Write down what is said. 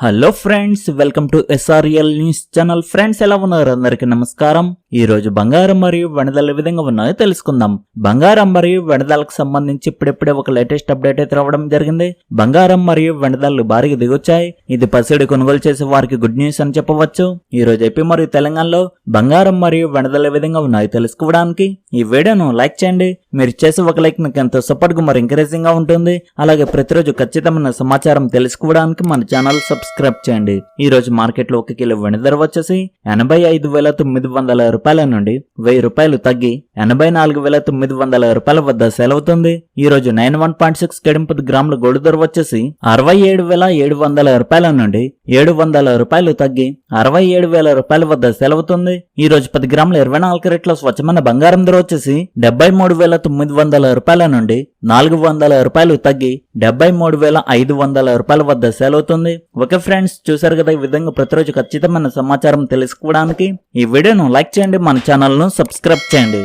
Hello friends welcome to SRL news channel friends ఎలా ఉన్నారు? అందరికి నమస్కారం. ఈ రోజు బంగారం మరియు వెనదల విధంగా ఉన్నాయో తెలుసుకుందాం. బంగారం మరియు వెనదలకు సంబంధించి ఇప్పుడిప్పుడే ఒక లేటెస్ట్ అప్డేట్ అయితే రావడం జరిగింది. బంగారం మరియు వెనదలు భారీగా దిగొచ్చాయి. ఇది పసిడి కొనుగోలు చేసే వారికి గుడ్ న్యూస్ అని చెప్పవచ్చు. ఈ రోజు ఏపీ మరియు తెలంగాణలో బంగారం మరియు వెనదల విధంగా ఉన్నాయో తెలుసుకోవడానికి ఈ వీడియోను లైక్ చేయండి. మీరు చేసే ఒక లైక్ నాకు ఎంతో సపోర్ట్గా మరి ఎంకరేజింగ్గా ఉంటుంది. అలాగే ప్రతిరోజు ఖచ్చితమైన సమాచారం తెలుసుకోవడానికి మన ఛానల్ సబ్స్క్రైబ్ చేయండి. ఈ రోజు మార్కెట్లో ఒక కిలో వెండి ధర వచ్చేసి ఎనభై ఐదు వేల తొమ్మిది వందల రూపాయల నుండి వెయ్యి రూపాయలు తగ్గి ఎనభై నాలుగు వేల తొమ్మిది వందల రూపాయల వద్ద సేల్ అవుతుంది. ఈ రోజు నైన్ వన్ పాయింట్ సిక్స్ కెడింపది గ్రాముల గోల్డ్ ధర వచ్చేసి అరవై ఏడు వేల ఏడు వందల రూపాయల నుండి ఏడు వందల రూపాయలు తగ్గి అరవై ఏడు వేల రూపాయల వద్ద సెలవుతుంది ఈ రోజు పది గ్రాముల ఇరవై నాలుగు రేట్ల స్వచ్ఛమైన బంగారం ధర వచ్చేసి డెబ్బై మూడు వేల తొమ్మిది వందల రూపాయల నుండి నాలుగు వందల రూపాయలు తగ్గి డెబ్బై మూడు వేల ఐదు వందల రూపాయల వద్ద సేల్ అవుతుంది. ఓకే ఫ్రెండ్స్ చూసారు కదా ఈ విధంగా ప్రతిరోజు ఖచ్చితమైన సమాచారం తెలుసుకోవడానికి. ఈ వీడియోను లైక్ చేయండి మన ఛానల్ను సబ్స్క్రైబ్ చేయండి.